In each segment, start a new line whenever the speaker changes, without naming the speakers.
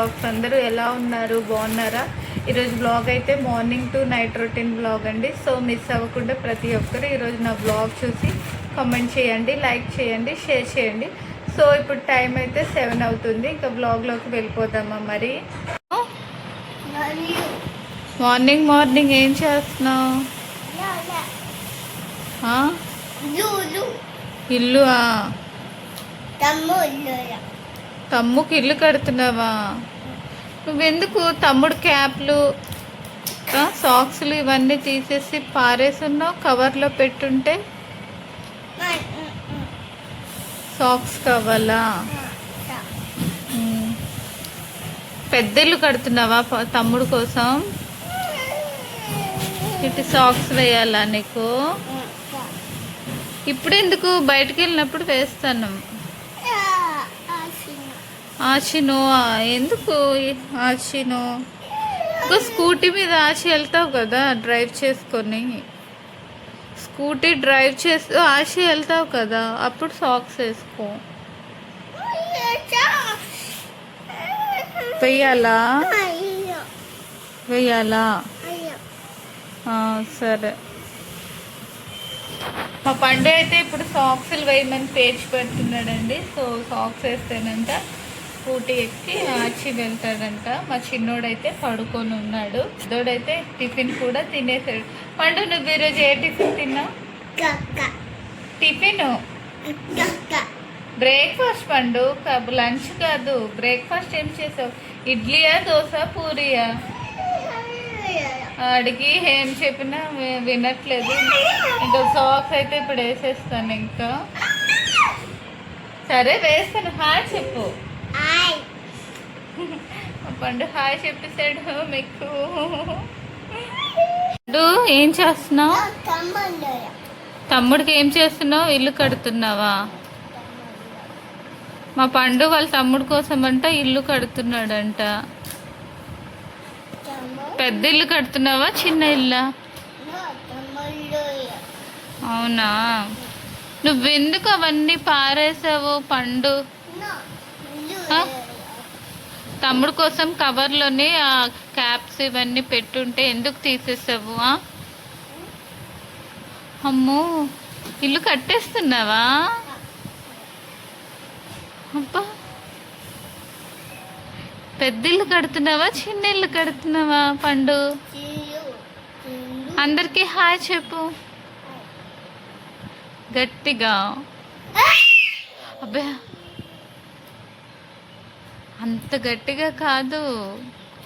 Vlogs అందరూ ఎలా ఉన్నారు? బాగున్నారా? ఈరోజు బ్లాగ్ అయితే morning to night routine blog అండి. సో మిస్ అవ్వకుండా ప్రతి ఒక్కరు ఈరోజు నా బ్లాగ్ చూసి కామెంట్ చేయండి లైక్ చేయండి షేర్ చేయండి. సో ఇప్పుడు టైం అయితే సెవెన్ అవుతుంది. ఇంకా బ్లాగ్లోకి వెళ్ళిపోదామా మరి? మార్నింగ్ మార్నింగ్ ఏం చేస్తున్నావు? ఇల్లు. తమ్ముకి ఇల్లు కడుతున్నావా? నువ్వెందుకు తమ్ముడు క్యాప్లు సాక్స్లు ఇవన్నీ తీసేసి పారేసున్నావు కవర్లో పెట్టుంటే? సాక్స్ కావాలా. పెద్ద ఇల్లు కడుతున్నావా తమ్ముడు కోసం? ఇటు సాక్స్ వేయాలా నీకు? ఇప్పుడు ఎందుకు బయటకు వెళ్ళినప్పుడు వేస్తాను. ఆచినో ఎందుకు ఆచినో? ఒక స్కూటీ మీద ఆచి వెళ్తావు కదా డ్రైవ్ చేసుకొని. స్కూటీ డ్రైవ్ చేస్తూ ఆచి వెళ్తావు కదా అప్పుడు సాక్స్ వేసుకో. వెయ్యాలా? వెయ్యాలా? సరే. మా పండు అయితే ఇప్పుడు సాక్స్లు వేయమని పేర్చి పెడుతున్నాడండి సో సాక్స్ వేస్తేనంట స్కూటీ ఎక్కి ఆచి వెళ్తాడంట. మా చిన్నోడైతే పడుకొని ఉన్నాడు. పెద్దోడైతే టిఫిన్ కూడా తినేసాడు. పండు నువ్వు ఈరోజు ఏ టిఫిన్ తిన్నావు? టిఫిన్? బ్రేక్ఫాస్ట్ పండు. కబ్ లంచ్ కాదు. బ్రేక్ఫాస్ట్ ఏం చేసావు? ఇడ్లీయా దోశ పూరియా? అడిగి ఏం చెప్పినా వినట్లేదు. ఇంకా సాక్స్ అయితే ఇప్పుడు వేసేస్తాను ఇంకా. సరే వేస్తాను. హాయ్ చెప్పు. పండు హాయ్ చెప్పేసాడు మీకు. పండు, ఏం చేస్తున్నావు? తమ్ముడికి ఏం చేస్తున్నావు? ఇల్లు కడుతున్నావా? మా పండు వాళ్ళ తమ్ముడు కోసం అంట ఇల్లు కడుతున్నాడంట. పెద్ద ఇల్లు కడుతున్నావా? చిన్న ఇల్లా? అవునా? నువ్వెందుకు అవన్నీ పారేసావు పండు? తమ్ముడు కోసం కవర్లోని ఆ క్యాప్స్ ఇవన్నీ పెట్టుంటే ఎందుకు తీసేసావు అమ్మో ఇల్లు కట్టేస్తున్నావా? అబ్బా. పెద్ద ఇల్లు కడుతున్నావా చిన్న ఇల్లు కడుతున్నావా పండు? అందరికీ హాయ్ చెప్పు. గట్టిగా. అబ్బా. అంత గట్టిగా కాదు.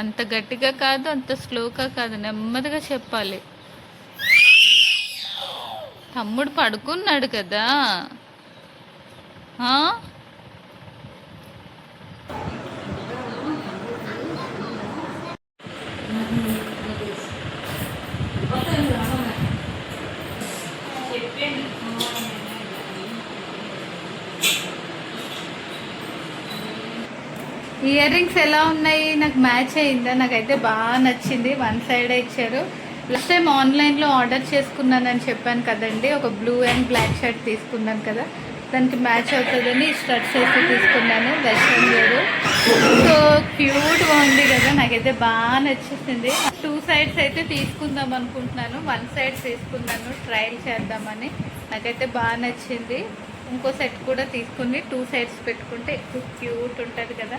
అంత గట్టిగా కాదు అంత స్లోగా కాదు. నెమ్మదిగా చెప్పాలి. తమ్ముడు పడుకున్నాడు కదా. ఇయర్ రింగ్స్ ఎలా ఉన్నాయి? నాకు మ్యాచ్ అయిందా? నాకైతే బాగా నచ్చింది. వన్ సైడ్ ఇచ్చారు. లాస్ట్ టైం ఆన్లైన్లో ఆర్డర్ చేసుకున్నానని చెప్పాను కదండి. ఒక బ్లూ అండ్ బ్లాక్ షర్ట్ తీసుకున్నాను కదా. దానికి మ్యాచ్ అవుతుందని స్టడ్స్ వేసి తీసుకున్నాను. దర్శనం లేదు సో క్యూట్గా ఉంది కదా. నాకైతే బాగా నచ్చేసింది. టూ సైడ్స్ అయితే తీసుకుందాం అనుకుంటున్నాను. వన్ సైడ్ తీసుకున్నాను. ట్రయల్ చేద్దామని. నాకైతే బాగా నచ్చింది. ఇంకో సెట్ కూడా తీసుకుని టూ సైడ్స్ పెట్టుకుంటే ఎక్కువ క్యూట్ ఉంటుంది కదా.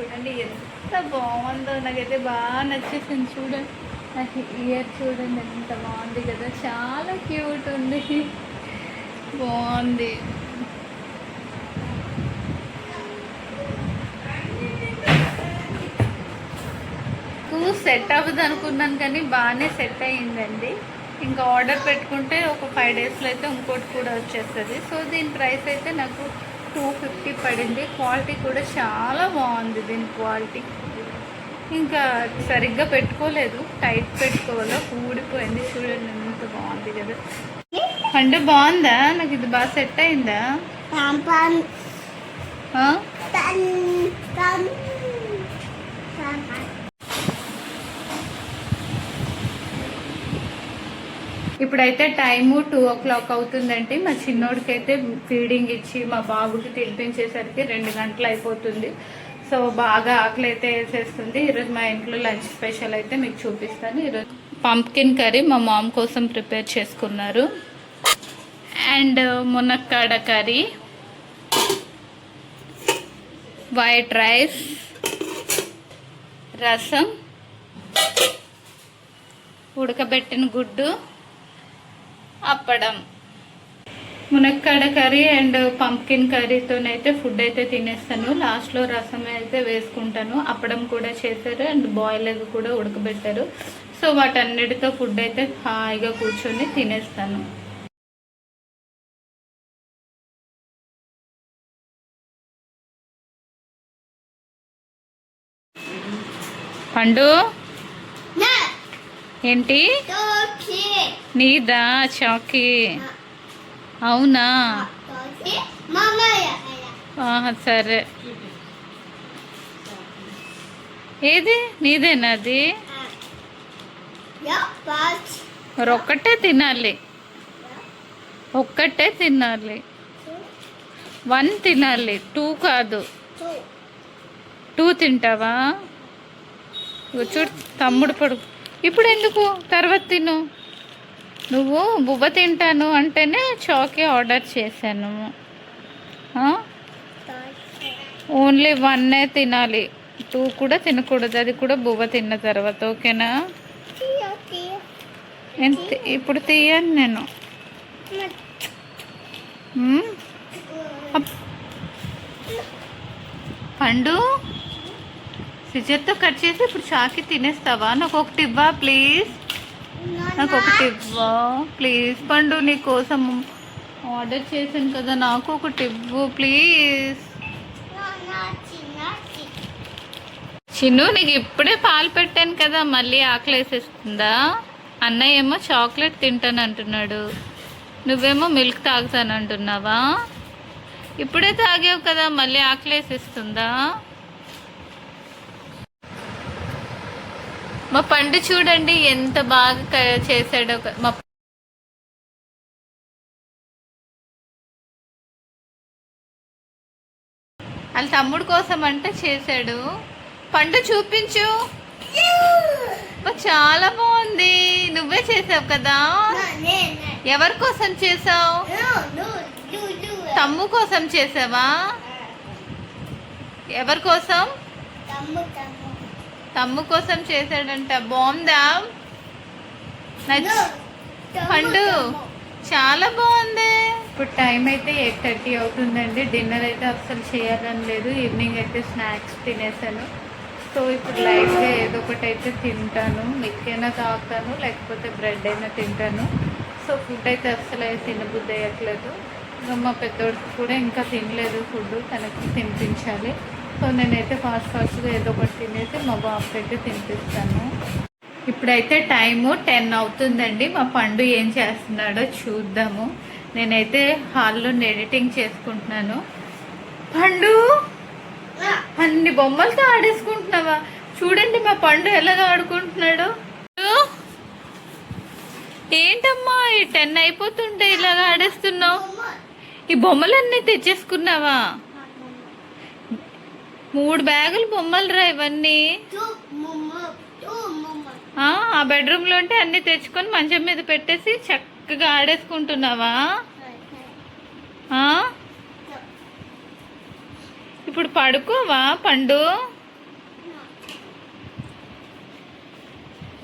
చూడండి ఎంత బాగుందో. నాకైతే బాగా నచ్చేసింది చూడండి. నాకు ఇయర్ చూడండి ఎంత బాగుంది కదా. చాలా క్యూట్ ఉంది. బాగుంది. సెట్ అవ్వదు అనుకున్నాను కానీ బాగానే సెట్ అయ్యిందండి. ఇంకా ఆర్డర్ పెట్టుకుంటే ఒక ఫైవ్ డేస్లో అయితే ఇంకోటి కూడా వచ్చేస్తుంది. సో దీని ప్రైస్ అయితే నాకు టూ ఫిఫ్టీ పడింది. క్వాలిటీ కూడా చాలా బాగుంది దీని క్వాలిటీ. ఇంకా సరిగ్గా పెట్టుకోలేదు. టైట్ పెట్టుకోవాలో ఊడిపోయింది. చూడండి ఎంత బాగుంది కదా. అంటే బాగుందా? నాకు ఇది బాగా సెట్ అయిందా ఆ? ఇప్పుడైతే టైము టూ ఓ క్లాక్ అవుతుందండి. మా చిన్నోడికి అయితే ఫీడింగ్ ఇచ్చి మా బాబుకి తినిపించేసరికి రెండు గంటలు అయిపోతుంది. సో బాగా ఆకలి అయితే వేసేస్తుంది. ఈరోజు మా ఇంట్లో లంచ్ స్పెషల్ అయితే మీకు చూపిస్తాను. ఈరోజు పంప్కిన్ కర్రీ మా మామ్ కోసం ప్రిపేర్ చేసుకున్నారు. అండ్ మునక్కాడ కర్రీ వైట్ రైస్ రసం ఉడకబెట్టిన గుడ్డు అప్పడం. మునక్కాడ కర్రీ అండ్ పంప్కిన్ కర్రీతోనైతే ఫుడ్ అయితే తినేస్తాను. లాస్ట్లో రసం అయితే వేసుకుంటాను. అప్పడం కూడా చేశారు అండ్ బాయిల్ ఎగ్ కూడా ఉడకబెట్టారు. సో వాటన్నిటితో ఫుడ్ అయితే హాయిగా కూర్చొని తినేస్తాను. పండు? ఏంటి? నీదా? చాకీ అవునా? సరే. ఏది? నీదేనా అది? మరి ఒక్కటే తినాలి. ఒక్కటే తినాలి. వన్ తినాలి. టూ కాదు. టూ. తింటావా? చూడు తమ్ముడు పడు ఇప్పుడు ఎందుకు తర్వాత తిను. నువ్వు బువ్వ తింటాను అంటేనే చాకే ఆర్డర్ చేశాను. ఓన్లీ వన్నే తినాలి. టూ కూడా తినకూడదు. అది కూడా బువ్వ తిన్న తర్వాత. ఓకేనా? ఎంత ఇప్పుడు తీయను నేను. అప్. పండు? సిజర్తో కట్ చేసి ఇప్పుడు చాకి తినేస్తావా? నాకు ఒకటి ఇవ్వా ప్లీజ్? నాకు ఒకటి ఇవ్వా ప్లీజ్ పండు నీ కోసం ఆర్డర్ చేశాను కదా నాకు ఒకటి ఇవ్వు ప్లీజ్. చిన్ను నీకు ఇప్పుడే పాలు పెట్టాను కదా మళ్ళీ ఆకలి వేసేస్తుందా అన్నయ్య ఏమో చాక్లెట్ తింటాను అంటున్నాడు నువ్వేమో మిల్క్ తాగుతాను అంటున్నావా ఇప్పుడే తాగావు కదా మళ్ళీ ఆకలి వేసేస్తుందా మా పండు చూడండి ఎంత బాగా చేశాడో. మా వాళ్ళ తమ్ముడు కోసం అంటే చేశాడు. పండు చూపించు. చాలా బాగుంది. నువ్వే చేసావు కదా? ఎవరి కోసం చేసావు? తమ్ము కోసం చేసావా? ఎవరి కోసం? తమ్ము కోసం చేశాడంట. బాగుందా? నచ్చ పండు చాలా బాగుంది. ఇప్పుడు టైం అయితే ఎయిట్ థర్టీ అవుతుందండి. డిన్నర్ అయితే అస్సలు చేయాలని లేదు. ఈవినింగ్ అయితే స్నాక్స్ తినేసాను. సో ఇప్పుడు లైట్గా ఏదో ఒకటి అయితే తింటాను. మిల్క్ అయినా తాగుతాను లేకపోతే బ్రెడ్ అయినా తింటాను. సో ఫుడ్ అయితే అస్సలు అయితే తినబుద్ధి అయ్యట్లేదు. ఇంకా మా పెద్దోడికి కూడా ఇంకా తినలేదు ఫుడ్. తనకి తినిపించాలి. సో నేనైతే ఫాస్ట్ ఫాస్ట్గా ఏదో ఒకటి తినేసి మా బాబుకి అయితే తినిపిస్తాను. ఇప్పుడైతే టైము టెన్ అవుతుందండి. మా పండు ఏం చేస్తున్నాడో చూద్దాము. నేనైతే హాల్లో ఎడిటింగ్ చేసుకుంటున్నాను. పండు! అన్ని బొమ్మలతో ఆడేసుకుంటున్నావా? చూడండి మా పండు ఎలాగ ఆడుకుంటున్నాడు. ఏంటమ్మా ఈ టెన్ అయిపోతుంటే ఇలాగ ఆడేస్తున్నావు? ఈ బొమ్మలన్నీ తెచ్చేసుకున్నావా? మూడు బ్యాగులు బొమ్మలు రా ఇవన్నీ ఆ బెడ్రూమ్లో ఉంటే అన్ని తెచ్చుకొని మంచం మీద పెట్టేసి చక్కగా ఆడేసుకుంటున్నావా? ఇప్పుడు పడుకోవా పండు?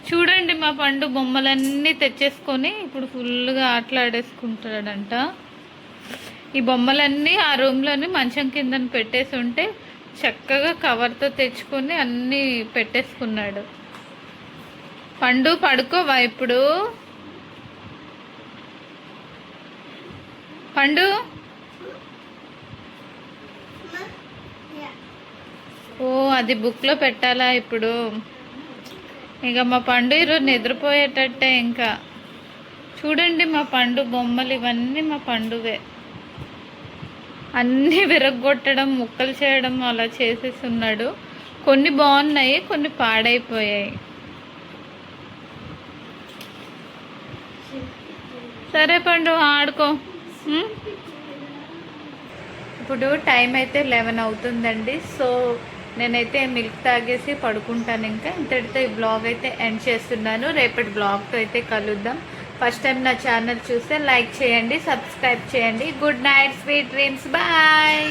చూడండి మా పండు బొమ్మలన్నీ తెచ్చేసుకొని ఇప్పుడు ఫుల్గా ఆటలాడేసుకుంటాడంట ఈ బొమ్మలన్నీ ఆ రూమ్లోని మంచం కింద పెట్టేసి ఉంటే చక్కగా కవర్తో తెచ్చుకొని అన్నీ పెట్టేసుకున్నాడు. పండు పడుకోవా ఇప్పుడు? పండు? ఓ అది బుక్లో పెట్టాలా ఇప్పుడు? ఇక మా పండు ఈరోజు నిద్రపోయేటట్టే ఇంకా. చూడండి మా పండు బొమ్మలు ఇవన్నీ మా పండువే. అన్నీ విరగొట్టడం ముక్కలు చేయడం అలా చేసేసి ఉన్నాడు కొన్ని బాగున్నాయి కొన్ని పాడైపోయాయి. సరే పండు ఆడుకో. ఇప్పుడు టైం అయితే లెవెన్ అవుతుందండి. సో నేనైతే మిల్క్ తాగేసి పడుకుంటాను ఇంకా. ఇంతటితో ఈ బ్లాగ్ అయితే ఎండ్ చేస్తున్నాను. రేపటి బ్లాగ్తో అయితే కలుద్దాం. ఫస్ట్ టైం నా ఛానల్ చూస్తే లైక్ చేయండి సబ్స్క్రైబ్ చేయండి. Good night sweet dreams. Bye!